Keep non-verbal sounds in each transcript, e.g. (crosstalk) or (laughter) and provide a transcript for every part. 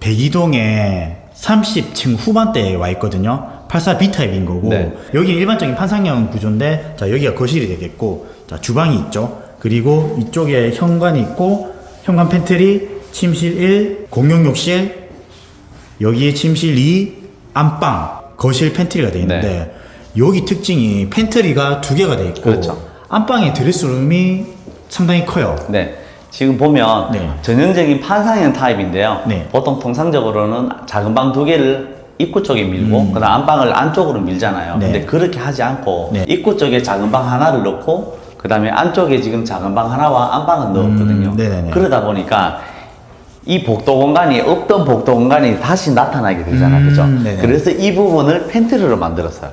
백이동에 30층 후반대에 와 있거든요. 84 B타입인 거고 네. 여기 일반적인 판상형 구조인데 자 여기가 거실이 되겠고 자 주방이 있죠. 그리고 이쪽에 현관이 있고 현관 팬트리, 침실 1, 공용 욕실, 여기에 침실 2, 안방, 거실 팬트리가 되어 있는데 여기 특징이 팬트리가 두 개가 되어 있고 네. 그렇죠. 안방에 드레스룸이 상당히 커요. 네. 지금 보면 네. 전형적인 판상형 타입인데요. 네. 보통 통상적으로는 작은 방 두 개를 입구 쪽에 밀고 그다음 안방을 안쪽으로 밀잖아요. 음. 네. 근데 그렇게 하지 않고 네. 입구 쪽에 작은 방 하나를 넣고 그다음에 안쪽에 지금 작은 방 하나와 안방을 넣었거든요. 음. 그러다 보니까 이 복도 공간이 없던 복도 공간이 다시 나타나게 되잖아요. 음, 그죠? 네네. 그래서 이 부분을 팬트리로 만들었어요.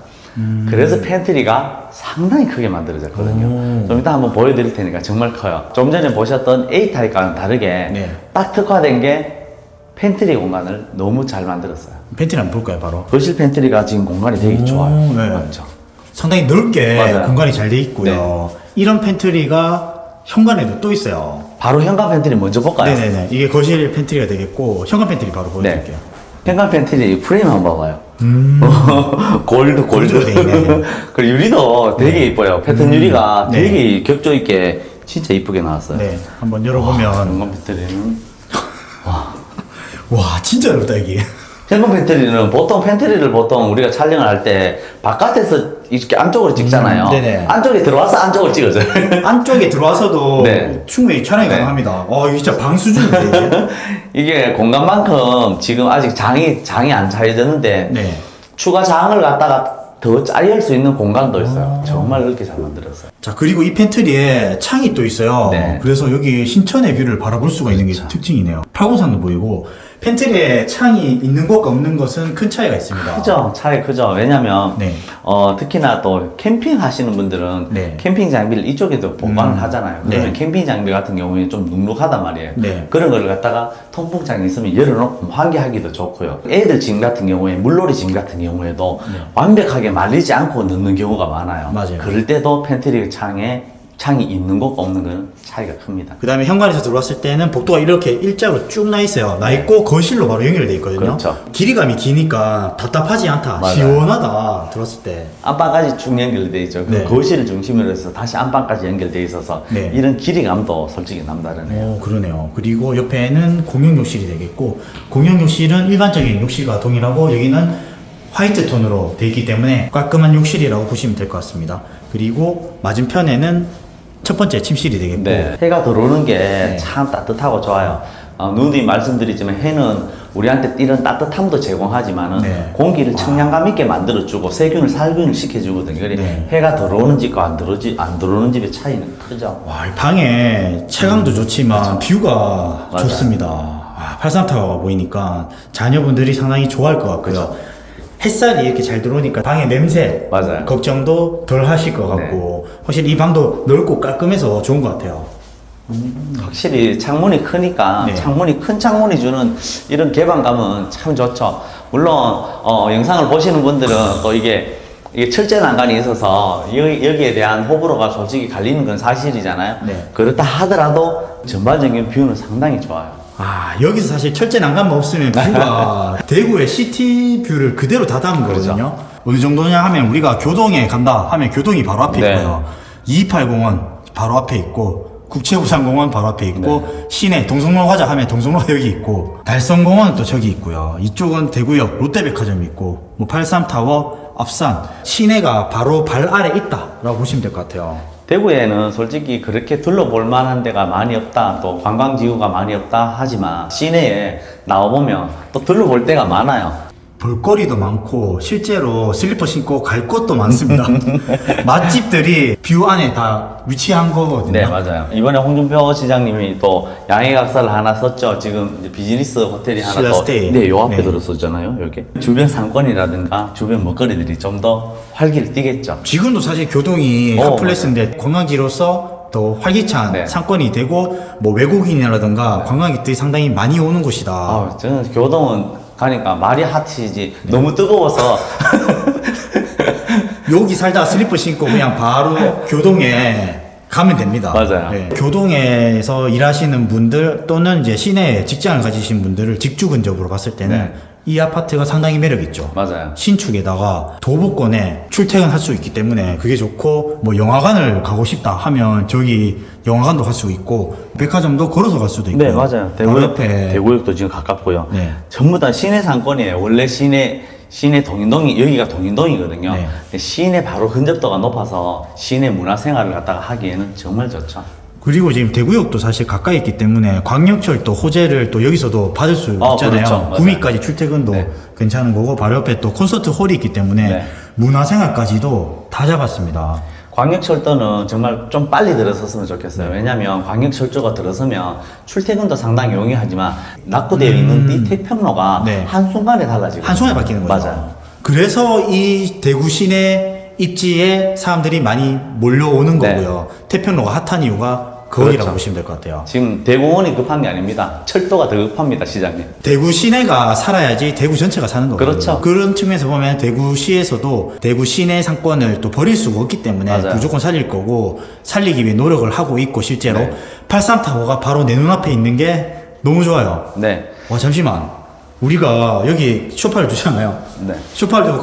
그래서 팬트리가 상당히 크게 만들어졌거든요. 오. 좀 이따 한번 보여드릴 테니까 정말 커요. 좀 전에 보셨던 A타입과는 다르게 네. 딱 특화된 게 팬트리 공간을 너무 잘 만들었어요. 팬트리 한번 볼까요, 바로? 거실 팬트리가 지금 공간이 되게 오, 좋아요. 네. 맞죠? 상당히 넓게 맞아요. 네. 공간이 잘 돼 있고요. 이런 팬트리가 현관에도 또 있어요. 바로 현관 팬트리 먼저 볼까요? 네네네. 이게 거실 팬트리가 되겠고 현관 팬트리 바로 보여드릴게요. 현관 팬트리 프레임 한번 봐봐요. 음. (laughs) 골드 골드. (laughs) 그리고 유리도 되게 이뻐요. 패턴 유리가 네. 되게 격조 있게 진짜 이쁘게 나왔어요. 네, 한번 열어보면 현관 팬트리는 와 진짜 넓다 이게. 현관 팬트리는 보통 팬트리를 보통 우리가 촬영을 할 때 바깥에서 이렇게 안쪽으로 찍잖아요. 음, 네네. 안쪽에 들어와서 안쪽을 찍어줘요. (laughs) 안쪽에 들어와서도 네. 충분히 촬영이 네. 가능합니다. 어, 이게 진짜 방 수준인데 이게. (laughs) 공간만큼 지금 아직 장이 장이 안 차려졌는데 네. 추가 장을 갖다가 더 짜릴 수 있는 공간도 있어요. 정말 넓게 잘 만들었어요. 자 그리고 이 팬트리에 창이 또 있어요. 네. 그래서 여기 신천의 뷰를 바라볼 수가 있는 게 그렇죠. 특징이네요. 팔공산도 보이고 팬트리에 창이 있는 것과 없는 것은 큰 차이가 있습니다. 크죠? 차이 크죠? 왜냐면 네. 어, 특히나 또 캠핑 하시는 분들은 네. 캠핑 장비를 이쪽에도 보관을 음. 하잖아요. 그러면 네. 캠핑 장비 같은 경우에 좀 눅눅하단 말이에요. 네. 그런 걸 갖다가 통풍장이 있으면 열어놓고 환기하기도 좋고요. 애들 짐 같은 경우에 물놀이 짐 같은 경우에도 완벽하게 말리지 않고 넣는 경우가 많아요. 네. 맞아요. 그럴 때도 팬트리 창에 창이 있는 것과 없는 건 차이가 큽니다. 그 다음에 현관에서 들어왔을 때는 복도가 이렇게 일자로 쭉 나 있어요. 나 있고 거실로 바로 연결돼 있거든요. 그렇죠. 길이감이 기니까 답답하지 않다. 맞아요. 시원하다. 들어왔을 때. 안방까지 쭉 연결돼 있죠. 그 네. 거실을 중심으로 해서 다시 안방까지 연결돼 있어서 네. 이런 길이감도 솔직히 남다르네요. 오, 그러네요. 그리고 옆에는 공용 욕실이 되겠고, 공용 욕실은 일반적인 욕실과 동일하고, 여기는 화이트 톤으로 되어 있기 때문에 깔끔한 욕실이라고 보시면 될 것 같습니다. 그리고 맞은편에는 첫 번째 침실이 되겠고, 네. 해가 들어오는 게 네. 참 따뜻하고 좋아요. 어, 누누이 말씀드리지만 해는 우리한테 이런 따뜻함도 제공하지만은 네. 공기를 청량감 있게 만들어주고 세균을 살균을 시켜주거든요. 그래 네. 해가 들어오는 집과 안 들어오지 안 들어오는 집의 차이는 크죠. 와, 이 방에 채광도 좋지만 뷰가 맞아요. 좋습니다. 와, 팔삼타워가 보이니까 자녀분들이 상당히 좋아할 것 같고요. 햇살이 이렇게 잘 들어오니까 방의 냄새 맞아요. 걱정도 덜 하실 것 같고 확실히 이 방도 넓고 깔끔해서 좋은 것 같아요. 확실히 창문이 크니까 네. 창문이 큰 창문이 주는 이런 개방감은 참 좋죠. 물론 어, 영상을 보시는 분들은 또 이게 이게 철제 난간이 있어서 여기, 여기에 대한 호불호가 솔직히 갈리는 건 사실이잖아요. 네. 그렇다 하더라도 전반적인 뷰는 상당히 좋아요. 아 여기서 사실 철제 난간만 없으면 뷰가 (laughs) 대구의 시티 뷰를 그대로 다 담은 그렇죠. 거거든요. 어느 정도냐 하면 우리가 교동에 간다 하면 교동이 바로 앞에 네. 있고요. 228공원 바로 앞에 있고 국채부산공원 바로 앞에 있고 네. 시내 동성로 가자 하면 동성로가 여기 있고 달성공원은 또 저기 있고요. 이쪽은 대구역 롯데백화점이 있고 뭐 83타워 앞산 시내가 바로 발 아래 있다라고 보시면 될 것 같아요. 대구에는 솔직히 그렇게 둘러볼 만한 데가 많이 없다, 또 관광지구가 많이 없다 하지만 시내에 나와보면 또 둘러볼 데가 많아요. 볼거리도 많고 실제로 슬리퍼 신고 갈 곳도 많습니다. (laughs) 맛집들이 뷰 안에 다 위치한 거거든요. 네, 맞아요. 이번에 홍준표 시장님이 또 양해 각서를 하나 썼죠. 지금 이제 비즈니스 호텔이 하나 또. 신라스테이. 네, 요 앞에 네. 들었었잖아요. 여기. 주변 상권이라든가 주변 먹거리들이 좀 더 활기를 띠겠죠. 지금도 사실 교동이 어, 핫플레스인데 관광지로서 더 활기찬 네. 상권이 되고 뭐 외국인이라든가 관광객들이 상당히 많이 오는 곳이다. 아, 저는 교동은 가니까 말이 핫이지. 너무 뜨거워서. 여기 살다가 슬리퍼 신고 그냥 바로 교동에 가면 됩니다. 맞아요. 네. 교동에서 일하시는 분들 또는 이제 시내에 직장을 가지신 분들을 직주 근접으로 봤을 때는 네. 이 아파트가 상당히 매력 있죠. 맞아요. 신축에다가 도보권에 출퇴근할 수 있기 때문에 그게 좋고 뭐 영화관을 가고 싶다 하면 저기 영화관도 갈 수 있고 백화점도 걸어서 갈 수도 있고 네, 맞아요. 바로 대구역, 옆에 대구역도 지금 가깝고요. 네. 전부 다 시내 상권이에요. 원래 시내, 시내 동인동이, 여기가 동인동이거든요. 네. 근데 시내 바로 근접도가 높아서 시내 문화 생활을 갖다가 하기에는 정말 좋죠. 그리고 지금 대구역도 사실 가까이 있기 때문에 광역철도 호재를 또 여기서도 받을 수 어, 있잖아요. 그렇죠. 구미까지 출퇴근도 네. 괜찮은 거고 바로 옆에 또 콘서트 홀이 있기 때문에 네. 문화생활까지도 다 잡았습니다. 광역철도는 정말 좀 빨리 들어섰으면 네. 좋겠어요. 왜냐하면 광역철도가 들어서면 출퇴근도 상당히 용이하지만 낙후되어 있는 이 태평로가 음. 네. 한순간에 달라지고 한순간에 바뀌는 거죠. 맞아요. 그래서 이 대구 시내 입지에 사람들이 많이 몰려오는 네. 거고요. 태평로가 핫한 이유가 거기라고 그렇죠. 보시면 될 것 같아요. 지금 대공원이 급한 게 아닙니다. 철도가 더 급합니다, 시장님. 대구 시내가 살아야지 대구 전체가 사는 거거든요. 그렇죠. 그런 측면에서 보면 대구시에서도 대구 시내 상권을 또 버릴 수가 없기 때문에 맞아요. 무조건 살릴 거고 살리기 위해 노력을 하고 있고 실제로 네. 83타워가 바로 내 눈앞에 있는 게 너무 좋아요. 네. 와 잠시만 우리가 여기 쇼파를 주잖아요. 네. 쇼파를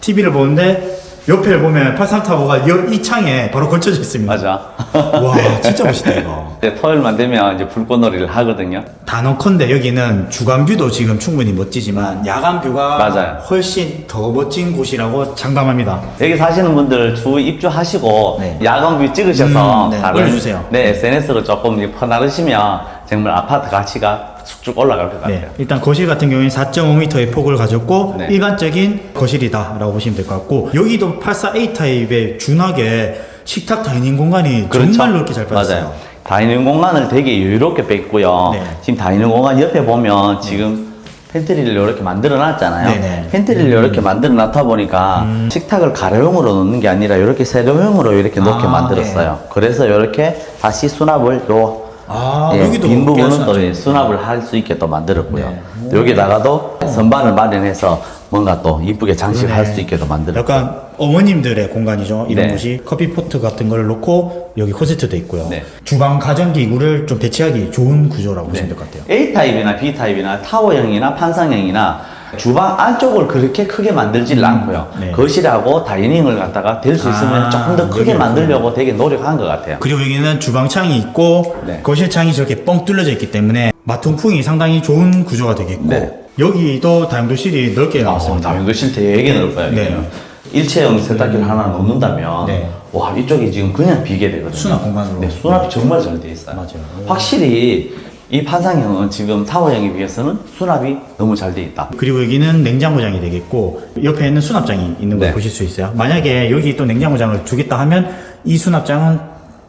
TV를 보는데 옆에 보면 83타워가 이 창에 바로 걸쳐져 있습니다. 맞아. (laughs) 와 진짜 멋있다 이거. 이제 토요일만 되면 이제 불꽃놀이를 하거든요. 단언컨대 여기는 주간 뷰도 지금 충분히 멋지지만 야간 뷰가 맞아요. 훨씬 더 멋진 곳이라고 장담합니다. 여기 사시는 분들 주 입주하시고 네. 야간뷰 찍으셔서 음, 네, 올려주세요. 네, SNS로 조금 이렇게 퍼나르시면 정말 아파트 가치가 쭉쭉 올라갈 것 같아요. 네, 일단 거실 같은 경우에는 4.5m의 폭을 가졌고 네. 일반적인 거실이다라고 보시면 될 것 같고 여기도 84A 타입에 준하게 식탁 다이닝 공간이 정말 넓게 잘 빠졌어요. 그렇죠. 맞아요. 다이닝 공간을 되게 여유롭게 뺐고요. 네. 지금 다이닝 공간 옆에 보면 지금 팬트리를 이렇게 만들어 놨잖아요. 네네. 음. 팬트리를 이렇게 만들어 놨다 보니까 식탁을 가로형으로 놓는 게 아니라 이렇게 세로형으로 이렇게 놓게 아, 만들었어요. 그래서 이렇게 다시 수납을 요 아, 예, 여기도 빈 부분은 또 수납. 수납을 할 수 있게 또 만들었고요. 네. 여기다가도 선반을 마련해서 뭔가 또 이쁘게 장식할 네. 수 있게도 만들었고 약간 어머님들의 공간이죠. 이런 네. 곳이 커피 포트 같은 걸 놓고 여기 코세트도 있고요. 네. 주방 가전 기구를 좀 배치하기 좋은 구조라고 보시면 될 것 같아요. A타입이나 B타입이나 타워형이나 판상형이나 주방 안쪽을 그렇게 크게 만들지를 않고요. 네. 거실하고 다이닝을 갖다가 될 수 있으면 아, 조금 더 크게 만들려고 되게 노력한 것 같아요. 그리고 여기는 주방창이 있고 네. 거실창이 저렇게 뻥 뚫려져 있기 때문에 마통풍이 상당히 좋은 구조가 되겠고 네. 여기도 다용도실이 넓게 아, 나왔습니다. 다용도실 되게 넓어요. 네. 여기는. 일체형 세탁기를 하나 놓는다면 네. 와 이쪽이 지금 그냥 비게 되거든요. 수납 공간으로. 네, 수납이 정말 잘 돼 있어요. 맞아요. 확실히 이 판상형은 지금 타워형에 비해서는 수납이 너무 잘 돼 있다. 그리고 여기는 냉장고장이 되겠고 옆에는 수납장이 있는 걸 네. 보실 수 있어요. 만약에 여기 또 냉장고장을 주겠다 하면 이 수납장은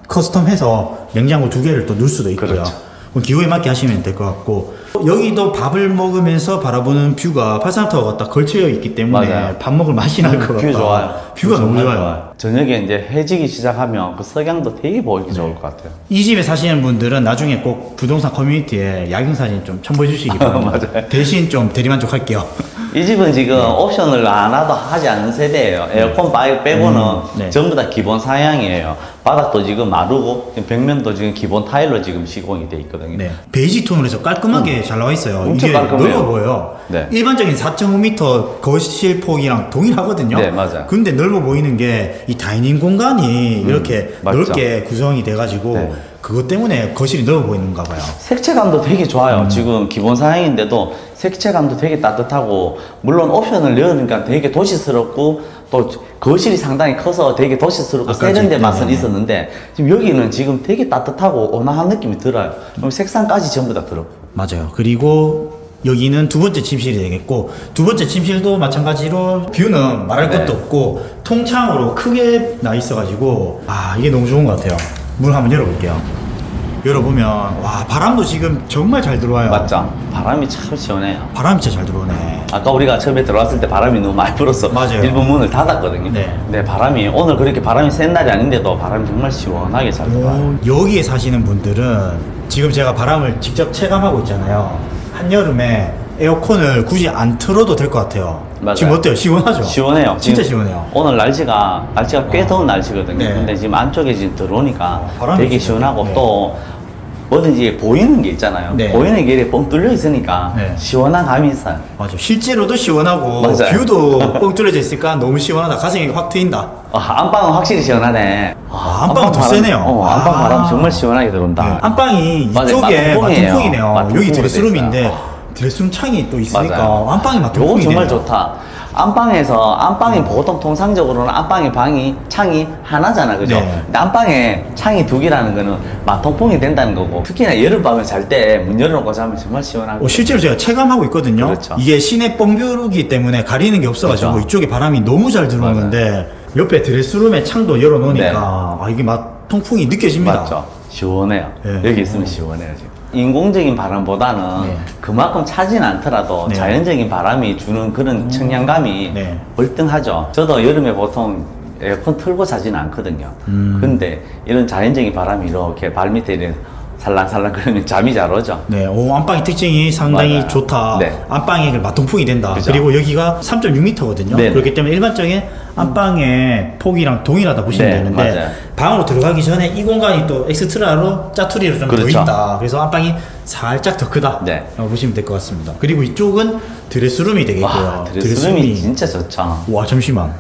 커스텀해서 냉장고 두 개를 또 넣을 수도 있고요. 그렇죠. 기호에 맞게 하시면 될 것 같고 여기도 밥을 먹으면서 바라보는 뷰가 팔상타워가 딱 걸쳐 있기 때문에 맞아요. 밥 먹을 맛이 날 것 같다. 뷰 좋아요. 뷰가 너무 좋아요. 저녁에 이제 해지기 시작하면 그 석양도 되게 보이기 좋을 것 같아요. 이 집에 사시는 분들은 나중에 꼭 부동산 커뮤니티에 야경 사진 좀 첨부해 주시기 바랍니다. (laughs) 대신 좀 대리만족 할게요. 이 집은 지금 네. 옵션을 하나도 하지 않는 세대예요. 에어컨 빠- 빼고는 음, 네. 전부 다 기본 사양이에요. 바닥도 지금 마르고 벽면도 지금 기본 타일로 지금 시공이 돼 있거든요. 네. 베이지 톤으로 해서 깔끔하게 잘 나와 있어요. 이게 깔끔해요. 넓어 보여요. 네. 일반적인 4.5m 거실 폭이랑 동일하거든요. 네, 맞아요. 근데 넓어 보이는 게 이 다이닝 공간이 이렇게 음, 맞죠. 넓게 구성이 돼 가지고 네. 그것 때문에 거실이 넓어 보이는가 봐요. 색채감도 되게 음. 좋아요. 지금 기본 사양인데도 색채감도 되게 따뜻하고 물론 옵션을 넣으니까 되게 도시스럽고 또 거실이 상당히 커서 되게 도시스럽고 세련된 집 맛은 때문에. 있었는데 지금 여기는 지금 되게 따뜻하고 온화한 느낌이 들어요. 그럼 색상까지 전부 다 들어. 맞아요. 그리고 여기는 두 번째 침실이 되겠고 두 번째 침실도 마찬가지로 뷰는 말할 네. 것도 없고 통창으로 크게 나 있어가지고 아 이게 너무 좋은 것 같아요. 문 한번 열어볼게요. 열어보면 와 바람도 지금 정말 잘 들어와요. 맞죠? 바람이 참 시원해요. 바람이 진짜 잘 들어오네. 아까 우리가 처음에 들어왔을 때 바람이 너무 많이 불어서 맞아요. 일부 문을 닫았거든요. 네. 근데 바람이 오늘 그렇게 바람이 센 날이 아닌데도 바람이 정말 시원하게 잘 들어와요. 오, 여기에 사시는 분들은 지금 제가 바람을 직접 체감하고 있잖아요. 한여름에 에어컨을 굳이 안 틀어도 될 것 같아요. 맞아요. 지금 어때요? 시원하죠? 시원해요. 진짜 지금 시원해요. 오늘 날씨가 날씨가 꽤 더운 날씨거든요. 네. 근데 지금 안쪽에 지금 들어오니까 바람이 되게 있어요. 시원하고 네. 또 뭐든지 보이는 게 있잖아요. 네. 보이는 게 이렇게 뻥 뚫려 있으니까 네. 시원한 감이 있어요. 맞아. 실제로도 시원하고 맞아요. 뷰도 (laughs) 뻥 뚫려져 있으니까 너무 시원하다. 가슴이 확 트인다. 아, 안방은 확실히 시원하네. 아, 안방은 더 바람- 세네요. 어, 안방 아. 바람 정말 시원하게 들어온다. 네. 안방이 맞아요. 이쪽에. 마통풍이네요. 마통풍으로 여기 돼 드레스룸인데 있어요. 드레스룸 창이 또 있으니까 맞아요. 안방이 요건 마통풍이 정말 네요 좋다. 안방에서 안방이 보통 통상적으로는 안방의 방이 창이 하나잖아, 그죠? 네. 근데 안방에 창이 두 개라는 거는 마통풍이 된다는 거고 특히나 여름밤에 잘 때 문 열어놓고 자면 정말 시원하고 어, 실제로 제가 체감하고 있거든요. 그렇죠. 이게 시내 뻥뷰르기 때문에 가리는 게 없어가지고 그렇죠. 이쪽에 바람이 너무 잘 들어오는데 옆에 드레스룸에 창도 열어놓으니까 네. 아, 이게 막 통풍이 느껴집니다. 맞죠? 시원해요. 네. 여기 있으면 시원해요 지금. 인공적인 바람보다는 네. 그만큼 차진 않더라도 네. 자연적인 바람이 주는 그런 청량감이 네. 월등하죠. 저도 여름에 보통 에어컨 틀고 자지는 않거든요. 음. 근데 이런 자연적인 바람이 이렇게 발 밑에 이렇게 살랑살랑 그러면 잠이 잘 오죠. 네, 오, 안방의 특징이 상당히 맞아요. 좋다. 네. 안방이 그 마통풍이 된다. 그죠. 그리고 여기가 3.6m거든요. 네. 그렇기 때문에 일반적인 안방의 폭이랑 동일하다 보시면 네, 되는데 맞아요. 방으로 들어가기 전에 이 공간이 또 엑스트라로 짜투리로 좀 그렇죠. 보인다. 그래서 안방이 살짝 더 크다. 네. 라고 보시면 될 것 같습니다. 그리고 이쪽은 드레스룸이 되겠고요. 와, 드레스룸이 진짜 좋죠. 와 잠시만.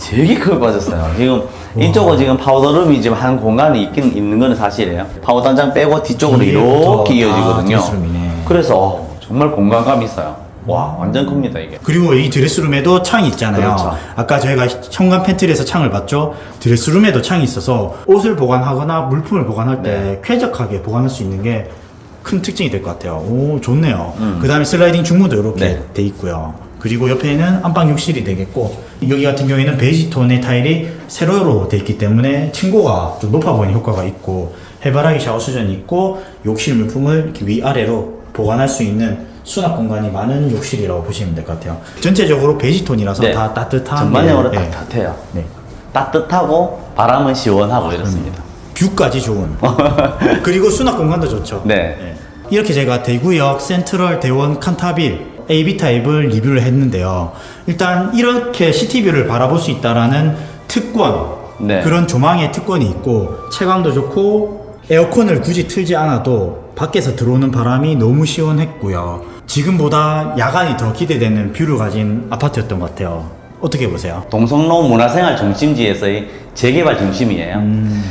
되게 크게 빠졌어요. 지금 이쪽은 지금 파우더룸이 지금 한 공간이 있긴 있는 거는 사실이에요. 파우더 한 장 빼고 뒤쪽으로 뒤에부터 이렇게 다 이어지거든요. 드레스룸이네. 그래서 어, 정말 공간감이 있어요. 와, 완전 큽니다, 이게. 그리고 이 드레스룸에도 창이 있잖아요. 그렇죠. 아까 저희가 현관 팬트리에서 창을 봤죠. 드레스룸에도 창이 있어서 옷을 보관하거나 물품을 보관할 때 네. 쾌적하게 보관할 수 있는 게 큰 특징이 될 것 같아요. 오, 좋네요. 음. 그 다음에 슬라이딩 중문도 이렇게 네. 돼 있고요. 그리고 옆에는 안방 욕실이 되겠고, 여기 같은 경우에는 베이지 톤의 타일이 세로로 돼 있기 때문에 층고가 좀 높아 보이는 효과가 있고, 해바라기 샤워 수전이 있고, 욕실 물품을 이렇게 위아래로 보관할 수 있는 수납 공간이 많은 욕실이라고 보시면 될 것 같아요. 전체적으로 베이지 톤이라서 네. 다 따뜻한 전반적으로 게, 네. 따뜻해요. 네. 따뜻하고 바람은 시원하고 이렇습니다. 뷰까지 좋은. (laughs) 그리고 수납 공간도 좋죠. 네. 이렇게 제가 대구역 센트럴 대원 칸타빌 AB 타입을 리뷰를 했는데요. 일단 이렇게 시티뷰를 바라볼 수 있다라는 특권, 네. 그런 조망의 특권이 있고 채광도 좋고 에어컨을 굳이 틀지 않아도 밖에서 들어오는 바람이 너무 시원했고요. 지금보다 야간이 더 기대되는 뷰를 가진 아파트였던 것 같아요. 어떻게 보세요? 동성로 문화생활 중심지에서의 재개발 중심이에요. 음.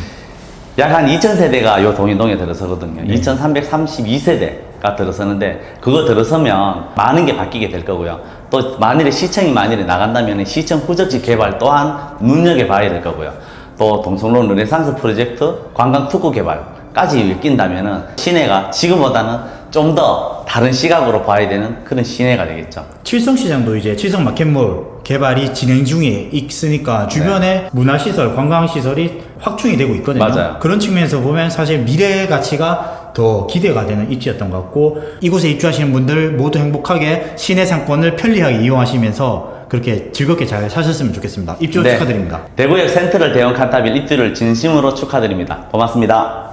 약 한 2,000세대가 요 동인동에 들어서거든요. 네. 2,332세대가 들어서는데 그거 들어서면 많은 게 바뀌게 될 거고요. 또 만일에 시청이 만일에 나간다면 시청 후적지 개발 또한 눈여겨봐야 될 거고요. 또 동성로 르네상스 프로젝트 관광 특구 개발까지 엮인다면은 시내가 지금보다는 좀 더 다른 시각으로 봐야 되는 그런 시내가 되겠죠. 칠성시장도 이제 칠성 마켓몰 개발이 진행 중에 있으니까 주변에 문화시설, 관광시설이 확충이 되고 있거든요. 맞아요. 그런 측면에서 보면 사실 미래 가치가 더 기대가 되는 입지였던 것 같고 이곳에 입주하시는 분들 모두 행복하게 시내 상권을 편리하게 이용하시면서 그렇게 즐겁게 잘 사셨으면 좋겠습니다. 입주 네. 축하드립니다. 대구역 센트럴 대형 칸타빌 입주를 진심으로 축하드립니다. 고맙습니다.